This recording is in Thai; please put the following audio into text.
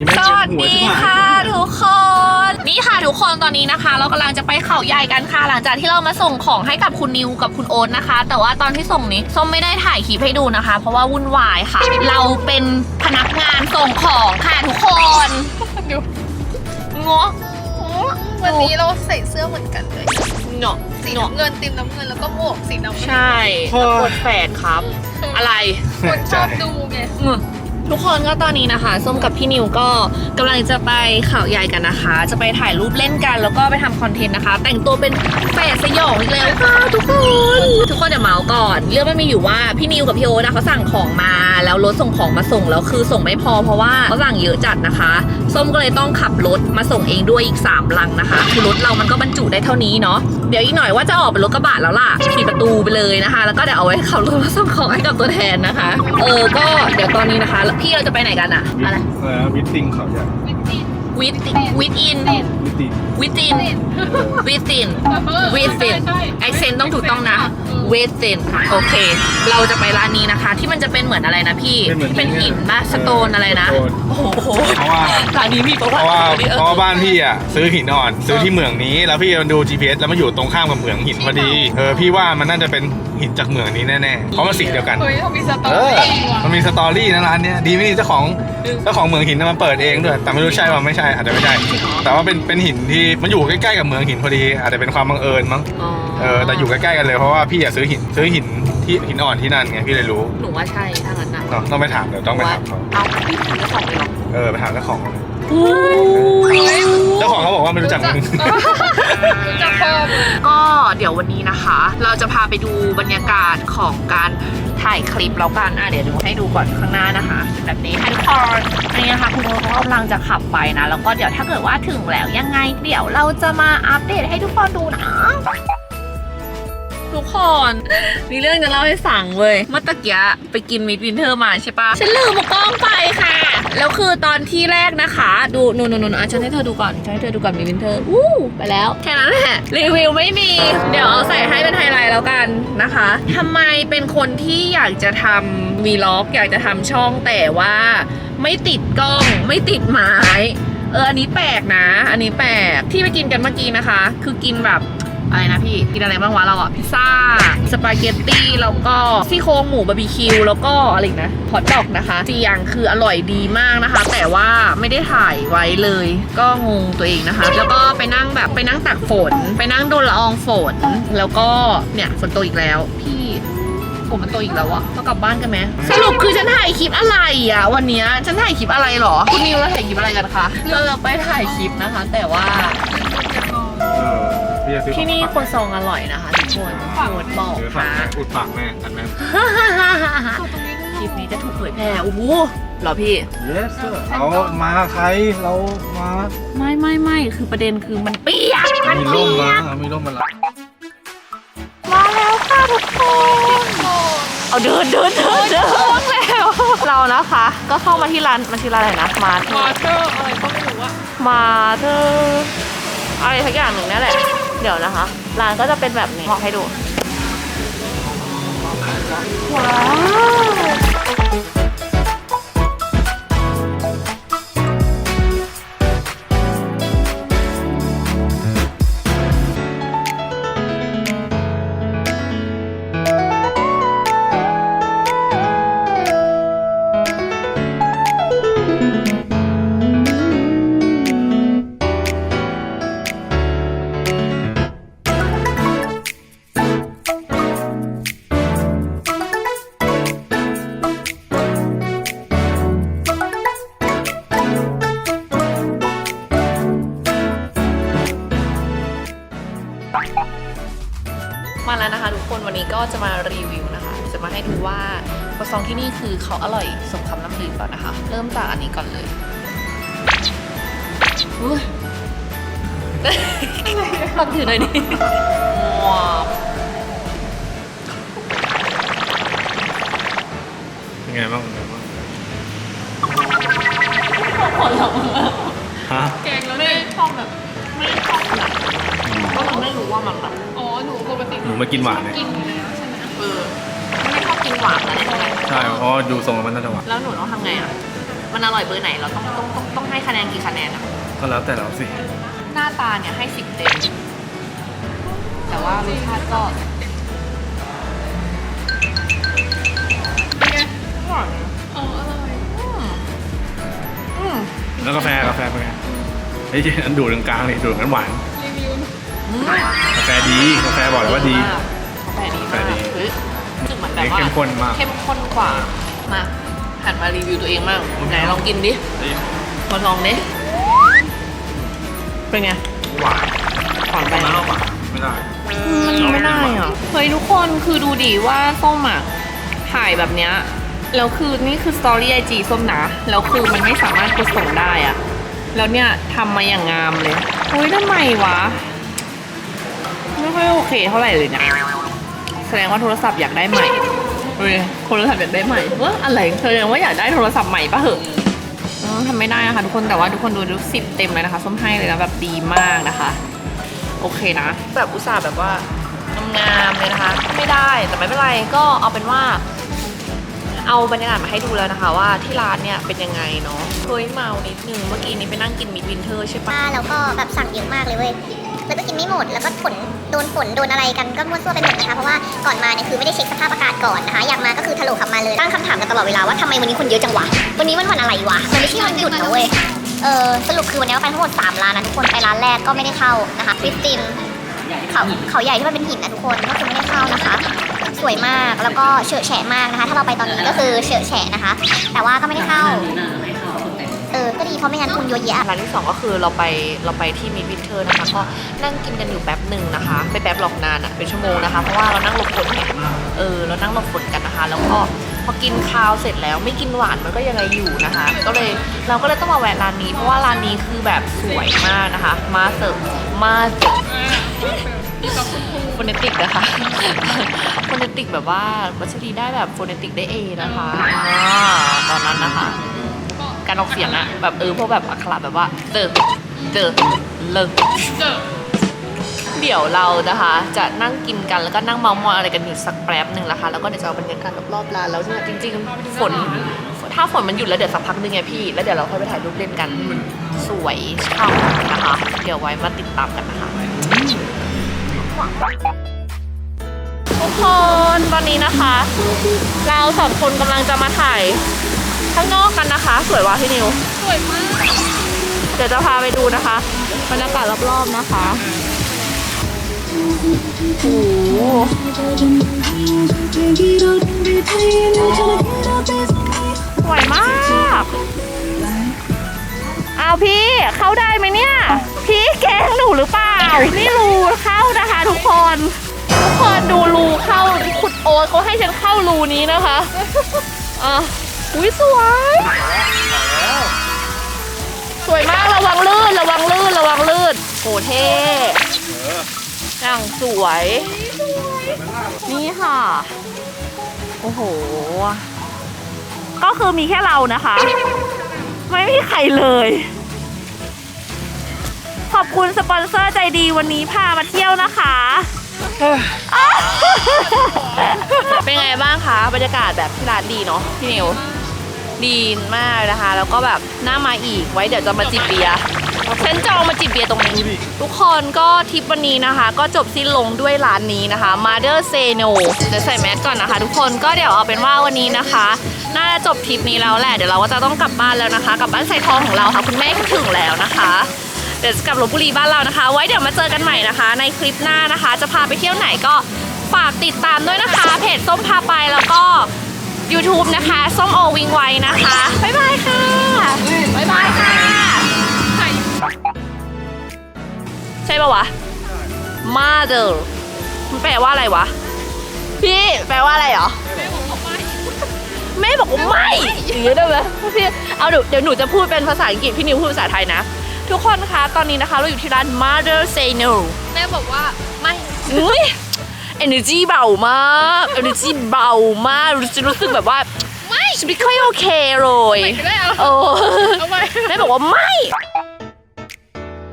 สวัสดีค่ะทุกคน นี่ค่ะทุกคนตอนนี้นะคะ เรากำลังจะไปเขาใหญ่กันค่ะ หลังจากที่เรามาส่งของให้กับคุณนิวกับคุณโอ๊ตนะคะ แต่ว่าตอนที่ส่งนี้ส้มไม่ได้ถ่ายคลิปให้ดูนะคะ เพราะว่าวุ่นวายค่ะ เราเป็นพนักงานส่งของค่ะทุกคนดูงอวันนี้เราใส่เสื้อเหมือนกันเลยเนาะสีเนาะน้ำเงินติมน้ำเงินแล้วก็หมวกสีน้ำเงินใช่โอ้ยกดแฝดครับ อะไรคนชอบดูไงอืม ทุกคนก็ตอนนี้นะคะ ส้มกับพี่นิวก็กำลังจะไปเขาวใหญ่กันนะคะ จะไปถ่ายรูปเล่นกัน แล้วก็ไปทำคอนเทนต์นะคะ แต่งตัวเป็นแฝดสยองอีกแล้วค่ะทุกคน ทุกคนเดี๋ยวเมาส์ก่อน เรื่องมันมีอยู่ว่าพี่นิวกับพี่โอ๊ตอะเขาสั่งของมา แล้วรถส่งของมาส่งแล้วคือส่งไม่พอเพราะว่าเขาสั่งเยอะจัดนะคะ ส้มก็เลยต้องขับรถมาส่งเองด้วยอีก3ลังนะคะคือรถเรามันก็บรรจุได้เท่านี้เนาะเดี๋ยวอีกหน่อยว่าจะออกเป็นรถกระบะแล้วล่ะสี่ประตูไปเลยนะคะ แล้วก็เดี๋ยวเอาไว้ขับรถมาส่งของให้กับตัวแทนนะคะ เออก็เดี๋ยวตอนนี้นะคะพี่เราจะไปไหนกันอะอะไร เออวิตติงเขาใหญ่ วิ ดวิดอินวิตติงวิดินวิดินวิดินแอคเซนต้องถูกต้องนะวิดินโอเค เราจะไปร้านนี้นะคะ ที่มันจะเป็นเหมือนอะไรนะพี่ เป็นหินปะสโตนอะไรนะโอ้โหเพราะว่า ร้านนี้มีประเพวัติราะว่าอันนี้เพราะว่าบ้านพี่อะซื้อหินอ่อนซื้อที่เหมืองนี้แล้วพี่มันดู GPS แล้วมาอยู่ตรงข้ามกับเหมืองหินพอดีเออพี่ว่ามันน่าจะเป็นหินจากเหมืองนี้แน่ๆเพราะมันสีเดียวกัน เฮ้ยเขามีสตอเออรี่ว่ะมันมีสตอรี่นะร้านเนี้ยดีไม่ดีเจ้าของเจ้าของเหมืองหินน่ะมันเปิดเองด้วยแต่ไม่รู้ใช่ว่าไม่ใช่อาจจะไม่ใช่ แต่ว่าเป็นเป็นหินที่มันอยู่ใกล้ๆกับเหมืองหินพอดี อาจจะเป็นความบังเอิญมั้งอ๋อเออแต่อยู่ใกล้ๆกันเลยเพราะว่าพี่อะซื้อหินซื้อหินที่หินอ่อนที่นั่นไงพี่เลยรู้หนูว่าใช่ถ้างั้นนะเนาะต้องไปถามเดี๋ยวต้องไปถามเขาเอาพี่ถึงเจ้าของเลยเหรอ เออไปถามเจ้าของโอ้ เจ้าของเขาบอกว่าไม่รู้จักมึง จะพอมก็เดี๋ยววันนี้นะคะ เราจะพาไปดูบรรยากาศของการถ่ายคลิปแล้วกันอะเดี๋ยวดูให้ดูก่อนข้างหน้านะคะเป็นแบบนี้ให้ทุกคนอันนี้นะคะคุณโอ๊ตเขากำลังจะขับไปนะ แล้วก็เดี๋ยวถ้าเกิดว่าถึงแล้วยังไง เดี๋ยวเราจะมาอัปเดตให้ทุกคนดูนะ ทุกคนมีเรื่องจะเล่าให้ฟังเว้ยเมื่อตะกี้ไปกินมิดวินเทอร์มาใช่ปะฉันลืมเอากล้องไปค่ะ แล้วคือตอนที่แรกนะคะ ดูนูนนูนอะฉันให้เธอดูก่อนฉันให้เธอดูก่อนมิดวินเทอร์วู้ไปแล้วแค่นั้นแหละรีวิวไม่มี เดี๋ยวเอาใส่ให้เป็นไฮไลท์แล้วกันนะคะทำไมเป็นคนที่อยากจะทำวีล็อก อยากจะทำช่องแต่ว่า ไม่ติดกล้องไม่ติดไม้เอออันนี้แปลกนะ อันนี้แปลกที่ไปกินกันเมื่อกี้นะคะ คือกินแบบ อะไรนะพี่กินอะไรบ้างวะเราอะพิซซ่าสปาเกตตี้แล้วก็ซี่โครงหมูบาร์บีคิวแล้วก็อะไรนะฮอทดอกนะคะสี่อย่างคืออร่อยดีมากนะคะ แต่ว่าไม่ได้ถ่ายไว้เลย ก็งงตัวเองนะคะ แล้วก็ไปนั่งแบบไปนั่งตักฝน ไปนั่งโดนละอองฝน แล้วก็เนี่ยฝนตกอีกแล้วพี่ผมมันโตอีกแล้วอะเรากลับบ้านกันไหมสรุปคือฉันถ่ายคลิปอะไรอะวันนี้ฉันถ่ายคลิปอะไรหรอ คุณนิวเราถ่ายคลิปอะไรกันคะ เราไปถ่ายคลิปนะคะ แต่ว่า พี่จะซื้อที่นี่ครัวซองอร่อยนะคะทุกคนโหดบอกซื้อฝากนะ แม่อุดปากแม่อันนั้น คลิปนี้จะถูกเผยแพร่โอ้โหเหรอพี่ yes sir เรามาใครเรามาไม่ไม่ไม่คือประเด็นคือมันเปียกมันมีเปีร่มยมากมีร่มมาละมาแล้วค่ะทุกคนเอาเดินเดินเดินเดินแล้วเรานะคะ ก็เข้ามาที่ร้านมันชื่อร้านอะไรนะ มาเธวออเตอร์อะไรก็ไม่รู้อะมาเธออะไรสักอย่างหนึ่งนี่แหละ เดี๋ยวนะคะ ร้านก็จะเป็นแบบนี้บอกให้ดู ว้าว มาแล้วนะคะทุกคนวันนี้ก็จะมารีวิวนะคะ จะมาให้ดูว่าครัวซองที่นี่คือเขาอร่อยสมคำล่ำลือก่อนนะคะ เริ่มจากอันนี้ก่อนเลยอุ๊ยลองถือหน่อยดิว้าวเป็นไงบ้างเป็นไงบ้างขอลองฮะแกงแล้วไม่เนี่ยชอบแบบไม่ชอบขนาดก็มันไม่รู้ว่ามันแบบอ๋อ หนูปกติหนูมากินหวานเนี่ย กินอยู่แล้วใช่ไหมเออไม่ชอบกินหวานนะเนี่ยใช่เพราะดูทรงแล้วมันน่าจะหวานแล้วหนูต้องทำไงอะ มันอร่อยเบอร์ไหนเราต้องต้องต้องต้องให้คะแนนกี่คะแนนอะก็แล้วแต่เราสิหน้าตาเนี่ยให้สิบเต็ม แต่ว่ารสชาติก็เป็นไงอร่อยอ๋ออร่อยอืมอืมแล้วกาแฟกาแฟเป็นไงไอ้ยอันดูดตรงกลางนี่ดูดกันหวานรีวิว อืมกาแฟ ดีกาแฟบอกเลยว่าดี กาแฟดีกาแฟมากดีเฮ้ยรู้สึกเหมือนแบบว่าเข้มข้นมาก เข้มข้นกว่า มาหันมารีวิวตัวเองบ้างไหนลองกินดิมาลองดิเป็นไงหวานหวานไปน้ำหวานไม่ได้มันไม่ได้อะ เฮ้ยทุกคนคือดูดิว่าส้มอะถ่ายแบบเนี้ย แล้วคือนี่คือสตอรี่ไอจีส้มนะ แล้วคือมันไม่สามารถกดส่งได้อะ แล้วเนี่ยทำมาอย่างงามเลยเฮ้ยทำไมวะ ไม่ค่อยโอเคเท่าไหร่เลยนะแสดงว่าโทรศัพท์อยากได้ใหม่เฮ้ยโทรศัพท์อยากได้ใหม่เอออะไรแสดงว่าอยากได้โทรศัพท์ใหม่ปะเหอะเออทำไม่ได้นะคะทุกคนแต่ว่าทุกคนดูดูสิบเต็มเลยนะคะส้มให้เลยนะแบบดีมากนะคะ โอเคนะแบบอุตส่าห์แบบว่างามๆเลยนะคะ ไม่ได้แต่ไม่เป็นไรก็เอาเป็นว่า เอาบรรยากาศมาให้ดูแล้วนะคะ ว่าที่ร้านเนี่ยเป็นยังไงเนาะเฮ้ยเมานิดนึงเมื่อกี้นี้ไปนั่งกินมิดวินเทอร์ใช่ปะป้าแล้วก็แบบสั่งเยอะมากเลยเว้ยแล้วก็กินไม่หมดแล้วก็ฝน โดนฝนโดนอะไรกันก็มั่วซั่วไปหมดนะคะเพราะว่าก่อนมาเนี่ยคือไม่ได้เช็คสภาพอากาศก่อนนะคะอยากมาก็คือทะลุขับมาเลยตั้งคำถามกันตลอดเวลาว่าทำไมวันนี้คนเยอะจังวะวันนี้มันวันอะไรวะมันไม่ใช่วันหยุดนะเว้ยเออสรุปคือวันนี้เราไปทั้งหมด3ร้านนะทุกคนไปร้านแรกก็ไม่ได้เข้านะคะคริสตินเขาเขาใหญ่ที่มันเป็นหินนะทุกคนก็คือไม่ได้เข้านะคะสวยมากแล้วก็เฉอะแฉะมากนะคะ ถ้าเราไปตอนนี้ก็คือเฉอะแฉะนะคะ แต่ว่าก็ไม่ได้เข้า ก็ดีเพราะไม่งั้นคุณเยอะแยะร้านที่สองก็คือเราไปเราไปที่มิดวินเทอร์นะคะก็นั่งกินกันอยู่แป๊บหนึ่งนะคะไม่แป๊บหรอกนานอะเป็นชั่วโมงนะคะเพราะว่าเรานั่งหลบฝนไงเออเรานั่งหลบฝนกันนะคะ แล้วก็พอกินข้าวเสร็จแล้วไม่กินหวานมันก็ยังไงอยู่นะคะ ก็เลยเราก็เลยต้องมาแวะร้านนี้ เพราะว่าร้านนี้คือแบบสวยมากนะคะ มาเสิร์ฟมาเสิร์ฟฟเนติกนะคะฟเนติกแบบว่าวัชรีได้แบบฟเนติกได้เอนะคะอ่าตอนนั้นนะคะ การออกเสียงอะแบบเออพวกแบบอักขระแบบว่าเจอเจอเลิกเจอเดี๋ยวเรานะคะ จะนั่งกินกันแล้วก็นั่งเมามอยอะไรกันอยู่สักแป๊บหนึ่งนะคะแล้วก็เดี๋ยวจะเอาบรรยากาศรอบๆร้านแล้วเนี่ยจริงๆฝนถ้าฝนมันหยุดแล้วเดี๋ยวสักพักหนึงไงพี่ แล้วเดี๋ยวเราค่อยไปถ่ายรูปเล่นกันสวยช่ำนะคะ เดี๋ยวไว้มาติดตามกันนะคะทุกคนตอนนี้นะคะ เราสองคนกำลังจะมาถ่าย ข้างนอกกันนะคะ สวยว่ะพี่นิว สวยมาก เดี๋ยวจะพาไปดูนะคะบรรยากาศรอบๆนะคะโอ้โหสวยมากเอาพี่เข้าได้ไหมเนี่ย พี่แกล้งหนูหรือเปล่า นี่รูเข้านะคะทุกคน ทุกคนดูรูเข้าคุณโอ๊ตเขาให้ฉันเข้ารูนี้นะคะอะ อุ้ยสวย สวยมากระวังลื่นระวังลื่นระวังลื่นโหเท่อย่างสวย นี่ค่ะ โอ้โห ก็คือมีแค่เรานะคะ ไม่มีใครเลย ขอบคุณสปอนเซอร์ใจดีวันนี้พามาเที่ยวนะคะ เป็นไงบ้างคะ บรรยากาศแบบที่ร้านดีเนาะพี่นิว ดีมากนะคะ แล้วก็แบบน่ามาอีกไว้เดี๋ยวจะมาจิบเบียร์ฉันจองมาจิบเบียร์ตรงนี้ ทุกคนก็ทริปวันนี้นะคะ ก็จบสิ้นลงด้วยร้านนี้นะคะ Mother Say No เดี๋ยวใส่แมสก่อนนะคะ ทุกคนก็เดี๋ยวเอาเป็นว่าวันนี้นะคะ น่าจะจบทริปนี้แล้วแหละเดี๋ยวเราก็จะต้องกลับบ้านแล้วนะคะกลับบ้านใส่ทองของเราค่ะคุณแม่ก็ถึงแล้วนะคะเดี๋ยวจะกลับลบบุรีบ้านเรานะคะ ไว้เดี๋ยวมาเจอกันใหม่นะคะ ในคลิปหน้านะคะ จะพาไปเที่ยวไหนก็ฝากติดตามด้วยนะคะ เพจส้มพาไปแล้วก็ YouTube นะคะ ส้มโอวิงไว้นะคะ บ๊ายบายค่ะบ๊ายบายค่ะไข่ใช่ปะวะ mother มันแปลว่าอะไรวะ พี่แปลว่าอะไรเหรอแม่บอกว่าไม่อย่างนี้ได้ไหมพี่เอาเดี๋ยวเดี๋ยวหนูจะพูดเป็นภาษาอังกฤษพี่นิวพูดภาษาไทยนะ ทุกคนคะ ตอนนี้นะคะเราอยู่ที่ร้าน mother say no แม่บอกว่าไม่อุ้ย energy เบามาก energy เบามากรู้สึกรู้สึกแบบว่าไม่ฉันไม่ค่อยโอเคเลย ไม่ได้เอาโอ้เอาไปแม่บอกว่าไม่